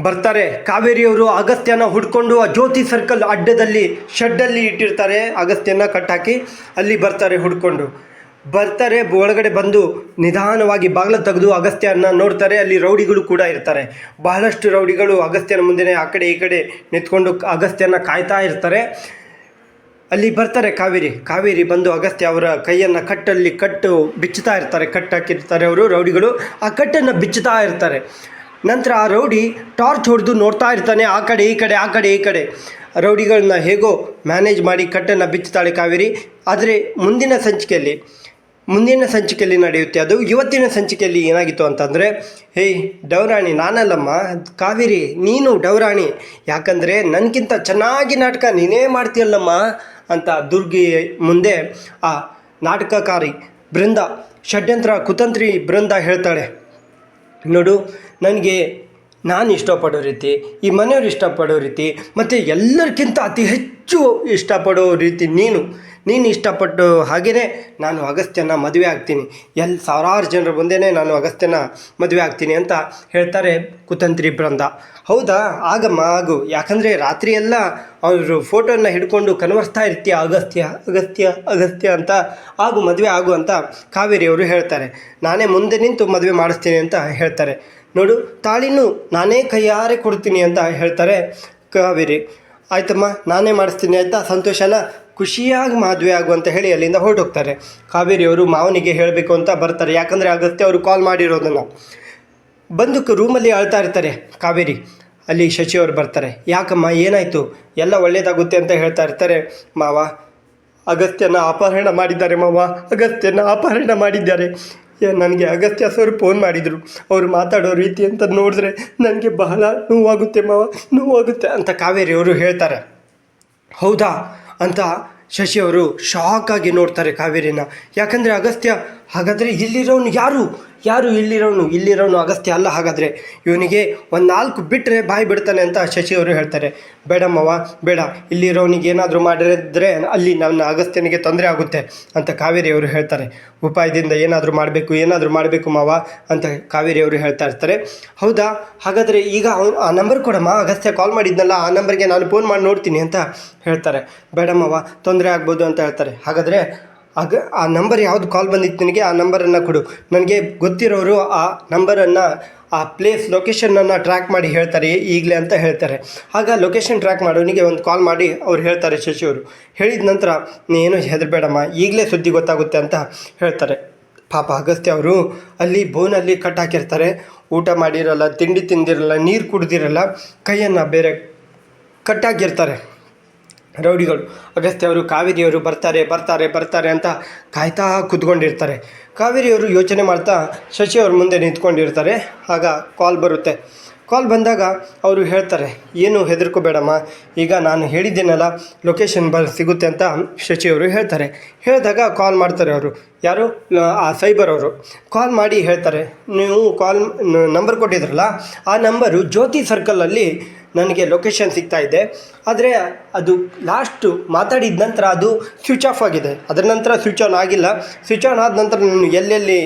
ಬರ್ತಾರೆ. ಕಾವೇರಿಯವರು ಅಗಸ್ತ್ಯನ ಹುಡ್ಕೊಂಡು ಆ ಜ್ಯೋತಿ ಸರ್ಕಲ್ ಅಡ್ಡದಲ್ಲಿ ಶೆಡ್ಡಲ್ಲಿ ಇಟ್ಟಿರ್ತಾರೆ. ಅಗಸ್ತ್ಯನ ಕಟ್ಟಾಕಿ ಅಲ್ಲಿ ಬರ್ತಾರೆ ಹುಡ್ಕೊಂಡು. ಬರ್ತಾರೆ, ಒಳಗಡೆ ಬಂದು ನಿಧಾನವಾಗಿ ಬಾಗಿಲ ತೆಗೆದು ಅಗಸ್ತ್ಯನ ನೋಡ್ತಾರೆ. ಅಲ್ಲಿ ರೌಡಿಗಳು ಕೂಡ ಇರ್ತಾರೆ. ಬಹಳಷ್ಟು ರೌಡಿಗಳು ಅಗಸ್ತ್ಯನ ಮುಂದೆನೇ ಆ ಕಡೆ ಈ ಕಡೆ ನಿಂತ್ಕೊಂಡು ಅಗಸ್ತ್ಯನ ಕಾಯ್ತಾ ಇರ್ತಾರೆ. ಅಲ್ಲಿ ಬರ್ತಾರೆ ಕಾವೇರಿ. ಕಾವೇರಿ ಬಂದು ಅಗಸ್ತ್ಯ ಅವರ ಕೈಯನ್ನು ಕಟ್ಟಲ್ಲಿ ಕಟ್ಟು ಬಿಚ್ಚುತ್ತಾ ಇರ್ತಾರೆ. ಕಟ್ಟಾಕಿರ್ತಾರೆ ಅವರು, ರೌಡಿಗಳು. ಆ ಕಟ್ಟನ್ನು ಬಿಚ್ಚುತ್ತಾ ಇರ್ತಾರೆ. ನಂತರ ಆ ರೌಡಿ ಟಾರ್ಚ್ ಹೊಡೆದು ನೋಡ್ತಾ ಇರ್ತಾನೆ, ಆ ಕಡೆ, ಈ ಕಡೆ, ಆ ಕಡೆ, ಈ ಕಡೆ. ರೌಡಿಗಳನ್ನ ಹೇಗೋ ಮ್ಯಾನೇಜ್ ಮಾಡಿ ಕಟ್ಟನ್ನು ಬಿಚ್ಚುತ್ತಾಳೆ ಕಾವೇರಿ. ಆದರೆ ಮುಂದಿನ ಸಂಚಿಕೆಯಲ್ಲಿ ಮುಂದಿನ ಸಂಚಿಕೆಯಲ್ಲಿ ನಡೆಯುತ್ತೆ ಅದು. ಇವತ್ತಿನ ಸಂಚಿಕೆಯಲ್ಲಿ ಏನಾಗಿತ್ತು ಅಂತಂದರೆ ಹೇಯ್ ಡೌರಾಣಿ, ನಾನಲ್ಲಮ್ಮ, ಕಾವೇರಿ, ನೀನು ಡೌರಾಣಿ. ಯಾಕಂದರೆ ನನಗಿಂತ ಚೆನ್ನಾಗಿ ನಾಟಕ ನೀನೇ ಮಾಡ್ತೀಯಲ್ಲಮ್ಮ ಅಂತ ದುರ್ಗಿ ಮುಂದೆ ಆ ನಾಟಕಕಾರಿ ಬೃಂದ, ಷಡ್ಯಂತ್ರ ಕುತಂತ್ರಿ ಬೃಂದ ಹೇಳ್ತಾಳೆ. ನೋಡು, ನನಗೆ ನಾನು ಇಷ್ಟಪಡೋ ರೀತಿ, ಈ ಮನೆಯವ್ರು ಇಷ್ಟಪಡೋ ರೀತಿ, ಮತ್ತು ಎಲ್ಲರಿಗಿಂತ ಅತಿ ಹೆಚ್ಚು ಇಷ್ಟಪಡೋ ರೀತಿ ನೀನು. ನೀನು ಇಷ್ಟಪಟ್ಟು ಹಾಗೆಯೇ ನಾನು ಅಗಸ್ತ್ಯನ ಮದುವೆ ಆಗ್ತೀನಿ. ಎಲ್ಲಿ ಸಾವಿರಾರು ಜನರ ಮುಂದೆನೇ ನಾನು ಅಗಸ್ತ್ಯನ ಮದುವೆ ಆಗ್ತೀನಿ ಅಂತ ಹೇಳ್ತಾರೆ ಕುತಂತ್ರಿ ಬೃಂದ ಹೌದಾ? ಆಗಮ್ಮ, ಆಗು. ಯಾಕಂದರೆ ರಾತ್ರಿಯೆಲ್ಲ ಅವರು ಫೋಟೋನ ಹಿಡ್ಕೊಂಡು ಕನ್ವರ್ಸ್ತಾ ಇರ್ತೀಯ, ಅಗಸ್ತ್ಯ ಅಗಸ್ತ್ಯ ಅಗಸ್ತ್ಯ ಅಂತ. ಆಗು, ಮದುವೆ ಆಗು ಅಂತ ಕಾವೇರಿಯವರು ಹೇಳ್ತಾರೆ. ನಾನೇ ಮುಂದೆ ನಿಂತು ಮದುವೆ ಮಾಡಿಸ್ತೀನಿ ಅಂತ ಹೇಳ್ತಾರೆ. ನೋಡು, ತಾಳಿನೂ ನಾನೇ ಕೈಯಾರೆ ಕೊಡ್ತೀನಿ ಅಂತ ಹೇಳ್ತಾರೆ ಕಾವೇರಿ. ಆಯ್ತಮ್ಮ, ನಾನೇ ಮಾಡಿಸ್ತೀನಿ ಆಯಿತಾ? ಸಂತೋಷನ? ಖುಷಿಯಾಗಿ ಮದುವೆ ಆಗು ಅಂತ ಹೇಳಿ ಅಲ್ಲಿಂದ ಹೊರಟೋಗ್ತಾರೆ. ಕಾವೇರಿಯವರು ಮಾವನಿಗೆ ಹೇಳಬೇಕು ಅಂತ ಬರ್ತಾರೆ. ಯಾಕಂದರೆ ಅಗತ್ಯ ಅವರು ಕಾಲ್ ಮಾಡಿರೋದನ್ನು. ಬಂದು ರೂಮಲ್ಲಿ ಅಳ್ತಾ ಇರ್ತಾರೆ ಕಾವೇರಿ. ಅಲ್ಲಿ ಶಶಿಯವರು ಬರ್ತಾರೆ. ಯಾಕಮ್ಮ, ಏನಾಯಿತು? ಎಲ್ಲ ಒಳ್ಳೇದಾಗುತ್ತೆ ಅಂತ ಹೇಳ್ತಾ ಇರ್ತಾರೆ. ಮಾವ, ಅಗತ್ಯನ ಅಪಹರಣ ಮಾಡಿದ್ದಾರೆ ಮಾವ. ಅಗತ್ಯನ ಅಪಹರಣ ಮಾಡಿದ್ದಾರೆ. ನನಗೆ ಅಗತ್ಯ ಸರ್ ಫೋನ್ ಮಾಡಿದರು. ಅವರು ಮಾತಾಡೋ ರೀತಿ ಅಂತ ನೋಡಿದ್ರೆ ನನಗೆ ಬಹಳ ನೋವಾಗುತ್ತೆ ಮಾವ. ನೋವಾಗುತ್ತೆ ಅಂತ ಕಾವೇರಿ ಅವರು ಹೇಳ್ತಾರೆ. ಹೌದಾ? ಅಂತ ಶಶಿಯವರು ಶಾಕ್ ಆಗಿ ನೋಡ್ತಾರೆ ಕಾವೇರಿನ. ಯಾಕಂದರೆ ಅಗಸ್ತ್ಯ ಹಾಗಾದರೆ ಇಲ್ಲಿರೋನು ಯಾರು? ಯಾರು ಇಲ್ಲಿರೋನು ಇಲ್ಲಿರೋನು ಅಗಸ್ತ್ಯ ಅಲ್ಲ, ಹಾಗಾದರೆ ಇವನಿಗೆ ಒಂದು ನಾಲ್ಕು ಬಿಟ್ಟರೆ ಬಾಯಿ ಬಿಡ್ತಾನೆ ಅಂತ ಶಶಿ ಅವರು ಹೇಳ್ತಾರೆ. ಬೇಡಮ್ಮವ ಬೇಡ, ಇಲ್ಲಿರೋನಿಗೆ ಏನಾದರೂ ಮಾಡಿದ್ರೆ ಅಲ್ಲಿ ನನ್ನ ಅಗಸ್ತ್ಯನಿಗೆ ತೊಂದರೆ ಆಗುತ್ತೆ ಅಂತ ಕಾವೇರಿ ಅವರು ಹೇಳ್ತಾರೆ. ಉಪಾಯದಿಂದ ಏನಾದರೂ ಮಾಡಬೇಕು ಏನಾದರೂ ಮಾಡಬೇಕು ಮಾವ ಅಂತ ಕಾವೇರಿ ಅವರು ಹೇಳ್ತಾ ಇರ್ತಾರೆ. ಹೌದಾ? ಹಾಗಾದರೆ ಈಗ ಅವ್ನು, ಆ ನಂಬರ್ ಕೊಡಮ್ಮ, ಅಗಸ್ತ್ಯ ಕಾಲ್ ಮಾಡಿದ್ನಲ್ಲ, ಆ ನಂಬರ್ಗೆ ನಾನು ಫೋನ್ ಮಾಡಿ ನೋಡ್ತೀನಿ ಅಂತ ಹೇಳ್ತಾರೆ. ಬೇಡಮ್ಮವ ತೊಂದರೆ ಆಗ್ಬೋದು ಅಂತ ಹೇಳ್ತಾರೆ. ಹಾಗಾದರೆ ಆಗ ಆ ನಂಬರ್ ಯಾವುದು ಕಾಲ್ ಬಂದಿತ್ತು ನಿನಗೆ, ಆ ನಂಬರನ್ನು ಕೊಡು. ನನಗೆ ಗೊತ್ತಿರೋರು ಆ ನಂಬರನ್ನು ಆ ಪ್ಲೇಸ್ ಲೊಕೇಶನನ್ನು ಟ್ರ್ಯಾಕ್ ಮಾಡಿ ಹೇಳ್ತಾರೆ, ಈಗಲೇ ಅಂತ ಹೇಳ್ತಾರೆ. ಆಗ ಲೊಕೇಶನ್ ಟ್ರ್ಯಾಕ್ ಮಾಡೋನಿಗೆ ಒಂದು ಕಾಲ್ ಮಾಡಿ ಅವ್ರು ಹೇಳ್ತಾರೆ ಶಶಿಯವರು. ಹೇಳಿದ ನಂತರ ನೀನು ಹೆದರಬೇಡಮ್ಮ, ಈಗಲೇ ಸುದ್ದಿ ಗೊತ್ತಾಗುತ್ತೆ ಅಂತ ಹೇಳ್ತಾರೆ. ಪಾಪ ಅಗಸ್ತ್ಯ ಅವರು, ಅಲ್ಲಿ ಬೋನಲ್ಲಿ ಕಟ್ ಹಾಕಿರ್ತಾರೆ, ಊಟ ಮಾಡಿರಲ್ಲ, ತಿಂಡಿ ತಿಂದಿರಲ್ಲ, ನೀರು ಕುಡ್ದಿರಲ್ಲ, ಕೈಯನ್ನು ಬೇರೆ ಕಟ್ಟಾಕಿರ್ತಾರೆ ರೌಡಿಗಳು, ಅಗಸ್ತ್ಯವರು, ಕಾವೇರಿಯವರು ಬರ್ತಾರೆ ಬರ್ತಾರೆ ಬರ್ತಾರೆ ಅಂತ ಕಾಯ್ತಾ ಕೂತ್ಕೊಂಡಿರ್ತಾರೆ. ಕಾವೇರಿಯವರು ಯೋಚನೆ ಮಾಡ್ತಾ ಶಶಿಯವ್ರ ಮುಂದೆ ನಿಂತ್ಕೊಂಡಿರ್ತಾರೆ. ಆಗ ಕಾಲ್ ಬರುತ್ತೆ. ಕಾಲ್ ಬಂದಾಗ ಅವರು ಹೇಳ್ತಾರೆ, ಏನು ಹೆದರ್ಕೋಬೇಡಮ್ಮ, ಈಗ ನಾನು ಹೇಳಿದ್ದೇನಲ್ಲ ಲೊಕೇಶನ್ ಬರ್ ಸಿಗುತ್ತೆ ಅಂತ ಶಶಿಯವರು ಹೇಳ್ತಾರೆ. ಹೇಳಿದಾಗ ಕಾಲ್ ಮಾಡ್ತಾರೆ ಅವರು. ಯಾರು? ಆ ಸೈಬರ್ ಅವರು. ಕಾಲ್ ಮಾಡಿ ಹೇಳ್ತಾರೆ, ನೀವು ಕಾಲ್ ನಂಬರ್ ಕೊಟ್ಟಿದ್ರಲ್ಲ, ಆ ನಂಬರು ಜ್ಯೋತಿ ಸರ್ಕಲಲ್ಲಿ ನನಗೆ ಲೊಕೇಶನ್ ಸಿಗ್ತಾ ಇದೆ. ಆದರೆ ಅದು ಲಾಸ್ಟು ಮಾತಾಡಿದ ನಂತರ ಅದು ಸ್ವಿಚ್ ಆಫ್ ಆಗಿದೆ. ಅದರ ನಂತರ ಸ್ವಿಚ್ ಆನ್ ಆಗಿಲ್ಲ. ಸ್ವಿಚ್ ಆನ್ ಆದ ನಂತರ ನಾನು ಎಲ್ಲೆಲ್ಲಿ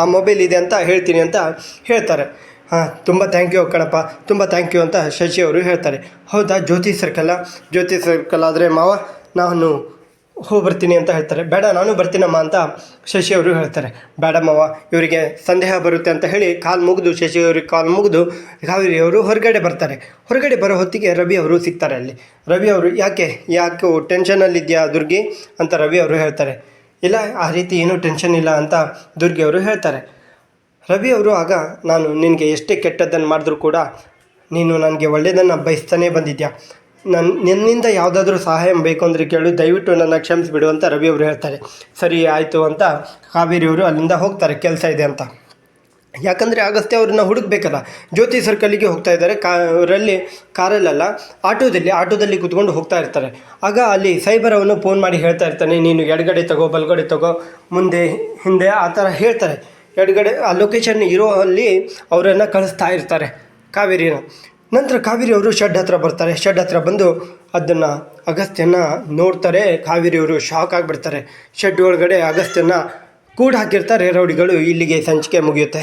ಆ ಮೊಬೈಲ್ ಇದೆ ಅಂತ ಹೇಳ್ತೀನಿ ಅಂತ ಹೇಳ್ತಾರೆ. ಹಾಂ, ತುಂಬ ಥ್ಯಾಂಕ್ ಯು ಕಣಪ್ಪ. ತುಂಬ ಥ್ಯಾಂಕ್ ಯು ಅಂತ ಶಶಿ ಅವರು ಹೇಳ್ತಾರೆ. ಹೌದಾ, ಜ್ಯೋತಿ ಸರ್ಕಲ್ಲ ಜ್ಯೋತಿ ಸರ್ಕಲ್ ಆದರೆ ಮಾವ, ನಾನು ಹೋಗಿ ಬರ್ತೀನಿ ಅಂತ ಹೇಳ್ತಾರೆ. ಬೇಡ, ನಾನು ಬರ್ತೀನಮ್ಮ ಅಂತ ಶಶಿಯವರು ಹೇಳ್ತಾರೆ. ಬೇಡಮ್ಮವ ಇವರಿಗೆ ಸಂದೇಹ ಬರುತ್ತೆ ಅಂತ ಹೇಳಿ ಕಾಲು ಮುಗಿದು ಶಶಿ ಕಾಲ್ ಕಾಲು ಮುಗಿದು ಕಾವೇರಿಯವರು ಹೊರಗಡೆ ಬರ್ತಾರೆ. ಹೊರಗಡೆ ಬರೋ ಹೊತ್ತಿಗೆ ರವಿ ಅವರು ಸಿಗ್ತಾರೆ ಅಲ್ಲಿ. ರವಿ ಅವರು, ಯಾಕೆ ಯಾಕೆ ಟೆನ್ಷನಲ್ಲಿದೆಯಾ ದುರ್ಗಿ? ಅಂತ ರವಿ ಅವರು ಹೇಳ್ತಾರೆ. ಇಲ್ಲ, ಆ ರೀತಿ ಏನೂ ಟೆನ್ಷನ್ ಇಲ್ಲ ಅಂತ ದುರ್ಗಿ ಅವರು ಹೇಳ್ತಾರೆ. ರವಿ ಅವರು ಆಗ, ನಾನು ನಿನಗೆ ಎಷ್ಟೇ ಕೆಟ್ಟದ್ದನ್ನು ಮಾಡಿದ್ರೂ ಕೂಡ ನೀನು ನನಗೆ ಒಳ್ಳೆಯದನ್ನು ಬಯಸ್ತಾನೆ ಬಂದಿದ್ಯಾ? ನನ್ನ ನಿನ್ನಿಂದ ಯಾವುದಾದ್ರೂ ಸಹಾಯ ಬೇಕು ಅಂದರೆ ಕೇಳು, ದಯವಿಟ್ಟು ನನ್ನ ಕ್ಷಮಿಸಿಬಿಡು ಅಂತ ರವಿ ಅವರು ಹೇಳ್ತಾರೆ. ಸರಿ, ಆಯಿತು ಅಂತ ಕಾವೇರಿ ಅವರು ಅಲ್ಲಿಂದ ಹೋಗ್ತಾರೆ, ಕೆಲಸ ಇದೆ ಅಂತ. ಯಾಕಂದರೆ ಅಗಸ್ತ್ಯ ಅವ್ರನ್ನ ಹುಡುಕ್ಬೇಕಲ್ಲ. ಜ್ಯೋತಿ ಸರ್ಕಲ್ಲಿಗೆ ಹೋಗ್ತಾ ಇದ್ದಾರೆ. ಕಾರಲ್ಲಿ ಕಾರಲ್ಲಲ್ಲ, ಆಟೋದಲ್ಲಿ ಆಟೋದಲ್ಲಿ ಕೂತ್ಕೊಂಡು ಹೋಗ್ತಾ ಇರ್ತಾರೆ. ಆಗ ಅಲ್ಲಿ ಸೈಬರ್ ಅವನು ಫೋನ್ ಮಾಡಿ ಹೇಳ್ತಾ ಇರ್ತಾನೆ, ನೀನು ಎಡಗಡೆ ತಗೋ, ಬಲಗಡೆ ತಗೋ, ಮುಂದೆ, ಹಿಂದೆ, ಆ ಥರ ಹೇಳ್ತಾರೆ. ಎಡಗಡೆ, ಆ ಲೊಕೇಶನ್ ಇರೋ ಅಲ್ಲಿ ಅವರನ್ನು ಕಳಿಸ್ತಾ ಇರ್ತಾರೆ ಕಾವೇರಿನ ನಂತರ ಕಾವೇರಿಯವರು ಶೆಡ್ ಹತ್ರ ಬರ್ತಾರೆ. ಶೆಡ್ ಹತ್ರ ಬಂದು ಅದನ್ನು ಅಗಸ್ತ್ಯನ ನೋಡ್ತಾರೆ. ಕಾವೇರಿಯವರು ಶಾಕ್ ಆಗಿಬಿಡ್ತಾರೆ. ಶೆಡ್ ಒಳಗಡೆ ಅಗಸ್ತ್ಯನ ಕೂಡ ಹಾಕಿರ್ತಾರೆ. ರೌಡಿಗಳು ಇಲ್ಲಿಗೆ ಸಂಚಿಕೆ ಮುಗಿಯುತ್ತೆ.